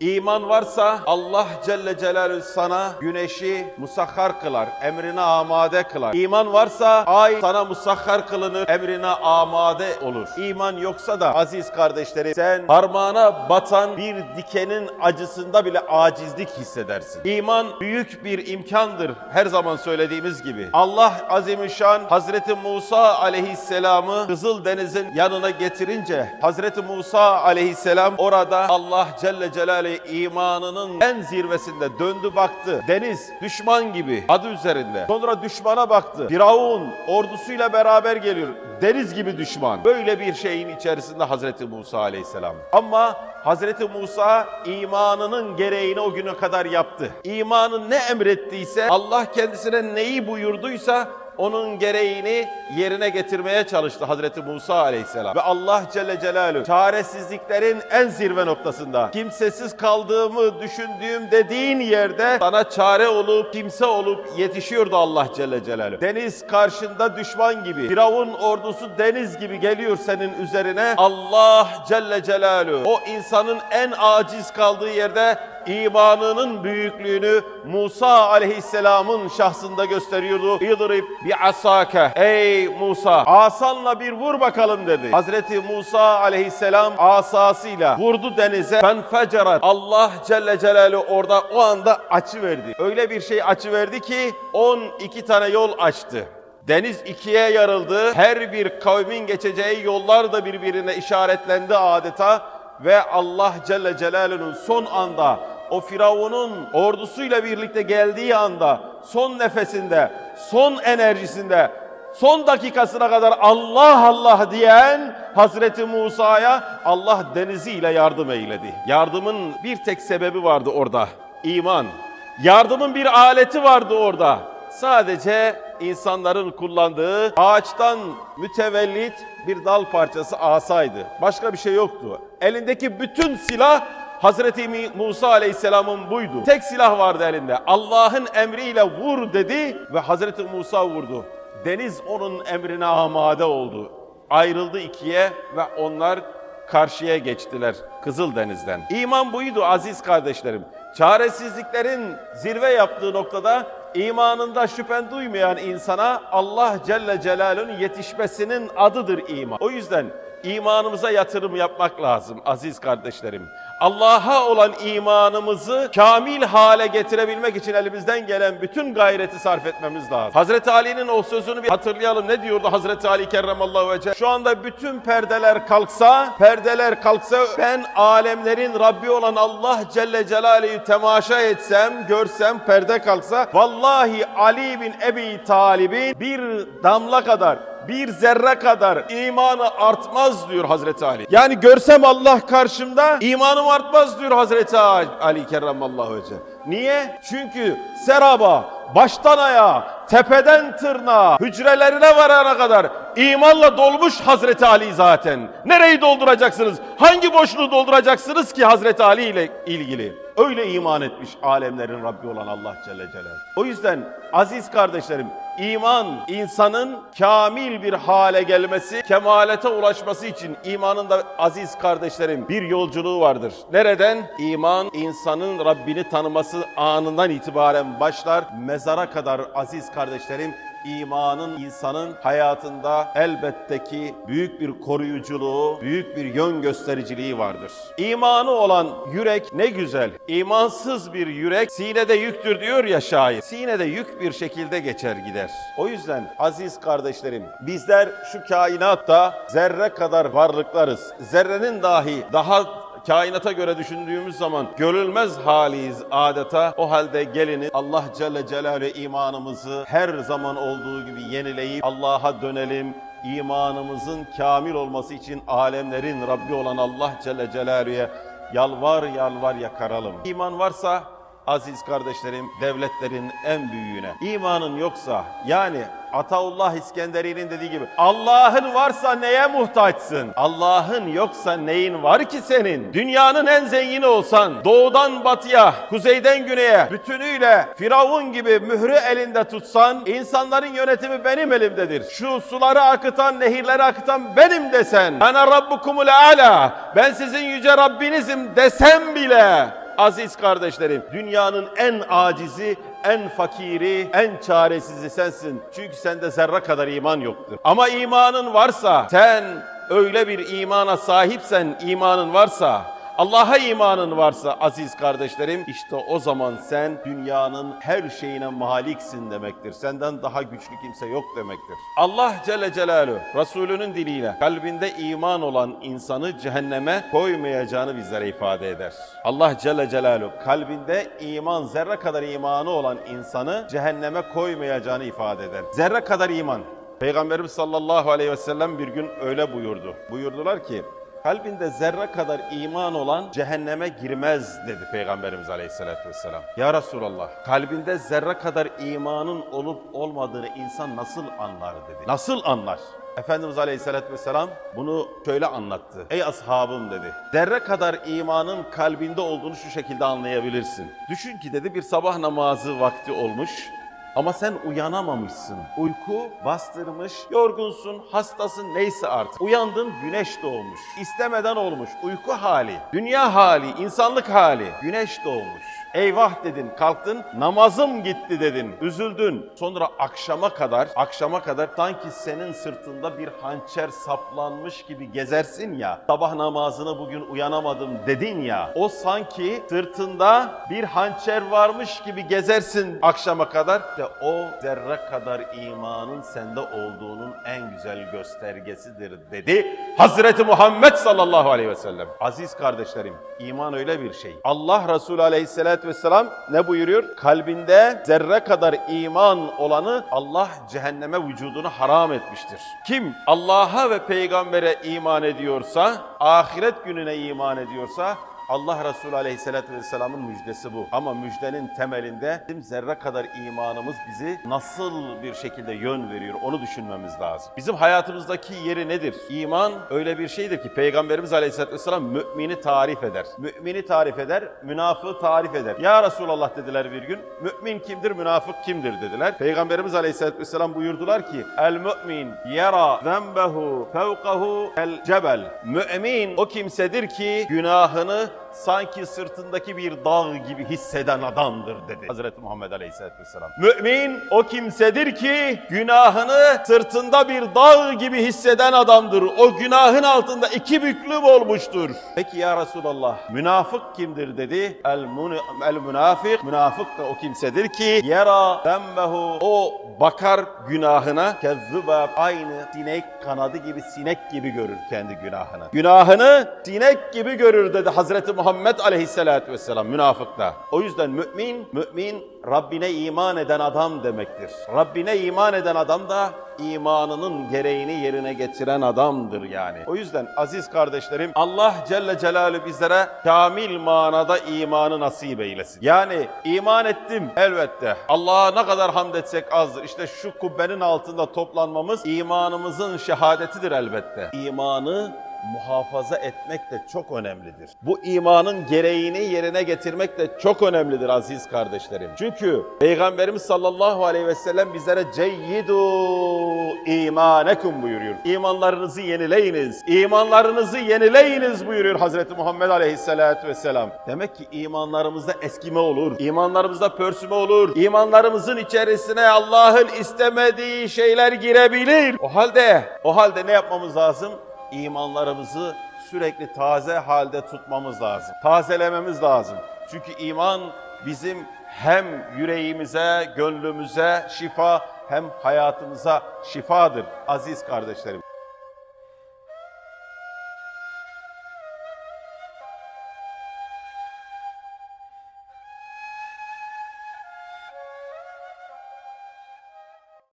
İman varsa Allah Celle Celaluhu sana güneşi musakhar kılar, emrine amade kılar. İman varsa ay sana musakhar kılınır, emrine amade olur. İman yoksa da aziz kardeşlerim sen parmağına batan bir dikenin acısında bile acizlik hissedersin. İman büyük bir imkandır her zaman söylediğimiz gibi. Allah Azimüşşan Hazreti Musa aleyhisselamı Kızıl Deniz'in yanına getirince Hazreti Musa aleyhisselam orada Allah Celle Celaluhu imanının en zirvesinde döndü baktı. Deniz düşman gibi adı üzerinde. Sonra düşmana baktı. Firavun ordusuyla beraber geliyor. Deniz gibi düşman. Böyle bir şeyin içerisinde Hazreti Musa aleyhisselam. Ama Hazreti Musa imanının gereğini o güne kadar yaptı. İmanın ne emrettiyse Allah kendisine neyi buyurduysa onun gereğini yerine getirmeye çalıştı Hazreti Musa aleyhisselam. Ve Allah Celle Celaluhu çaresizliklerin en zirve noktasında kimsesiz kaldığımı düşündüğüm dediğin yerde sana çare olup kimse olup yetişiyordu Allah Celle Celaluhu. Deniz karşında düşman gibi, Firavun ordusu deniz gibi geliyor senin üzerine. Allah Celle Celaluhu o insanın en aciz kaldığı yerde imanının büyüklüğünü Musa aleyhisselamın şahsında gösteriyordu. İdrib bi asake. Ey Musa asanla bir vur bakalım dedi. Hazreti Musa aleyhisselam asasıyla vurdu denize. Fenfecerat. Allah Celle Celaluhu orada o anda açı verdi. Öyle bir şey açı verdi ki 12 tane yol açtı. Deniz ikiye yarıldı. Her bir kavmin geçeceği yollar da birbirine işaretlendi adeta. Ve Allah Celle Celaluhu'nun son anda o Firavun'un ordusuyla birlikte geldiği anda son nefesinde, son enerjisinde, son dakikasına kadar Allah Allah diyen Hazreti Musa'ya Allah deniziyle yardım eyledi. Yardımın bir tek sebebi vardı orada. İman. Yardımın bir aleti vardı orada. Sadece insanların kullandığı ağaçtan mütevellit bir dal parçası asaydı. Başka bir şey yoktu. Elindeki bütün silah Hazreti Musa Aleyhisselam'ın buydu. Tek silah vardı elinde. Allah'ın emriyle vur dedi ve Hazreti Musa vurdu. Deniz onun emrine amade oldu. Ayrıldı ikiye ve onlar karşıya geçtiler Kızıldeniz'den. İman buydu aziz kardeşlerim. Çaresizliklerin zirve yaptığı noktada imanında şüphen duymayan insana Allah Celle Celaluhu'nun yetişmesinin adıdır iman. O yüzden imanımıza yatırım yapmak lazım aziz kardeşlerim. Allah'a olan imanımızı kamil hale getirebilmek için elimizden gelen bütün gayreti sarf etmemiz lazım. Hazreti Ali'nin o sözünü bir hatırlayalım. Ne diyordu Hazreti Ali kerramallahu vece? Şu anda bütün perdeler kalksa, perdeler kalksa ben alemlerin Rabbi olan Allah Celle Celaluhu'yu temaşa etsem, görsem, perde kalksa vallahi Ali bin Ebi Talib'in bir damla kadar bir zerre kadar imanı artmaz diyor Hazreti Ali. Yani görsem Allah karşımda imanım artmaz diyor Hazreti Ali kerramallahu vece. Niye? Çünkü seraba baştan ayağa, tepeden tırnağa, hücrelerine varana kadar imanla dolmuş Hazreti Ali zaten. Nereyi dolduracaksınız? Hangi boşluğu dolduracaksınız ki Hazreti Ali ile ilgili? Öyle iman etmiş alemlerin Rabbi olan Allah Celle Celaluhu. O yüzden aziz kardeşlerim iman insanın kamil bir hale gelmesi, kemalete ulaşması için imanın da aziz kardeşlerim bir yolculuğu vardır. Nereden? İman insanın Rabbini tanıması anından itibaren başlar. Mezara kadar aziz kardeşlerim imanın insanın hayatında elbette ki büyük bir koruyuculuğu, büyük bir yön göstericiliği vardır. İmanı olan yürek ne güzel. İmansız bir yürek sinede yüktür diyor ya şair. Sinede yük bir şekilde geçer gider. O yüzden aziz kardeşlerim bizler şu kainatta zerre kadar varlıklarız. Zerrenin dahi daha kainata göre düşündüğümüz zaman görülmez haliyiz adeta. O halde gelini Allah Celle Celaluhu imanımızı her zaman olduğu gibi yenileyip Allah'a dönelim. İmanımızın kamil olması için alemlerin Rabbi olan Allah Celle Celaluhu'ya yalvar yalvar yakaralım. İman varsa aziz kardeşlerim devletlerin en büyüğüne. İmanın yoksa yani Ataullah İskenderi'nin dediği gibi Allah'ın varsa neye muhtaçsın? Allah'ın yoksa neyin var ki senin? Dünyanın en zengini olsan doğudan batıya, kuzeyden güneye bütünüyle Firavun gibi mührü elinde tutsan insanların yönetimi benim elimdedir. Şu suları akıtan, nehirleri akıtan benim desen. Ana rabbukumul ala. Ben sizin yüce Rabbinizim desem bile Aziz kardeşlerim, dünyanın en acizi, en fakiri, en çaresizi sensin. Çünkü sende zerre kadar iman yoktur. Ama imanın varsa, sen öyle bir imana sahipsen, imanın varsa, Allah'a imanın varsa aziz kardeşlerim işte o zaman sen dünyanın her şeyine maliksin demektir. Senden daha güçlü kimse yok demektir. Allah Celle Celaluhu Resulünün diliyle kalbinde iman olan insanı cehenneme koymayacağını bizlere ifade eder. Allah Celle Celaluhu kalbinde iman zerre kadar imanı olan insanı cehenneme koymayacağını ifade eder. Zerre kadar iman. Peygamberimiz sallallahu aleyhi ve sellem bir gün öyle buyurdu. Buyurdular ki Kalbinde zerre kadar iman olan cehenneme girmez dedi Peygamberimiz Aleyhisselatü Vesselam. Ya Resulallah kalbinde zerre kadar imanın olup olmadığını insan nasıl anlar dedi. Nasıl anlar? Efendimiz Aleyhisselatü Vesselam bunu şöyle anlattı. Ey ashabım dedi. Zerre kadar imanın kalbinde olduğunu şu şekilde anlayabilirsin. Düşün ki dedi bir sabah namazı vakti olmuş. Ama sen uyanamamışsın. Uyku bastırmış, yorgunsun, hastasın neyse artık. Uyandın güneş doğmuş. İstemeden olmuş. Uyku hali, dünya hali, insanlık hali. Güneş doğmuş. Eyvah dedin, kalktın, namazım gitti dedin, üzüldün. Sonra akşama kadar, akşama kadar sanki senin sırtında bir hançer saplanmış gibi gezersin ya. Sabah namazını bugün uyanamadım dedin ya. O sanki sırtında bir hançer varmış gibi gezersin akşama kadar. İşte o zerre kadar imanın sende olduğunun en güzel göstergesidir dedi. Hazreti Muhammed sallallahu aleyhi ve sellem. Aziz kardeşlerim, iman öyle bir şey. Allah Resulü aleyhissalatü vesselam ne buyuruyor? Kalbinde zerre kadar iman olanı Allah cehenneme vücudunu haram etmiştir. Kim Allah'a ve peygambere iman ediyorsa, ahiret gününe iman ediyorsa Allah Resulü Aleyhisselatü Vesselam'ın müjdesi bu. Ama müjdenin temelinde bizim zerre kadar imanımız bizi nasıl bir şekilde yön veriyor onu düşünmemiz lazım. Bizim hayatımızdaki yeri nedir? İman öyle bir şeydir ki Peygamberimiz Aleyhisselatü Vesselam mümini tarif eder. Mümini tarif eder, münafığı tarif eder. Ya Resulallah dediler bir gün, mümin kimdir, münafık kimdir dediler. Peygamberimiz Aleyhisselatü Vesselam buyurdular ki, El mümin yera zembehu fevkahu el cebel. Mümin o kimsedir ki günahını sanki sırtındaki bir dağ gibi hisseden adamdır dedi Hazreti Muhammed Aleyhisselatü Vesselam. Mümin o kimsedir ki günahını sırtında bir dağ gibi hisseden adamdır. O günahın altında iki büklüm olmuştur. Peki ya Resulallah münafık kimdir dedi. El, mun- el münafık, münafık da o kimsedir ki yera zembehu o bakar günahına kezzübab aynı sinek kanadı gibi sinek gibi görür kendi günahını. Günahını sinek gibi görür dedi Hazreti Muhammed aleyhissalatü vesselam münafıkta. O yüzden mümin, mümin Rabbine iman eden adam demektir. Rabbine iman eden adam da imanının gereğini yerine getiren adamdır yani. O yüzden aziz kardeşlerim Allah Celle Celaluhu bizlere kamil manada imanı nasip eylesin. Yani iman ettim elbette. Allah'a ne kadar hamd etsek azdır. İşte şu kubbenin altında toplanmamız imanımızın şehadetidir elbette. İmanı muhafaza etmek de çok önemlidir. Bu imanın gereğini yerine getirmek de çok önemlidir aziz kardeşlerim. Çünkü Peygamberimiz sallallahu aleyhi ve sellem bizlere ceyyidu imanekum buyuruyor. İmanlarınızı yenileyiniz. İmanlarınızı yenileyiniz buyuruyor Hazreti Muhammed aleyhissalatu vesselam. Demek ki imanlarımızda eskime olur. İmanlarımızda pörsüme olur. İmanlarımızın içerisine Allah'ın istemediği şeyler girebilir. O halde, o halde ne yapmamız lazım? İmanlarımızı sürekli taze halde tutmamız lazım. Tazelememiz lazım. Çünkü iman bizim hem yüreğimize, gönlümüze şifa hem hayatımıza şifadır aziz kardeşlerim.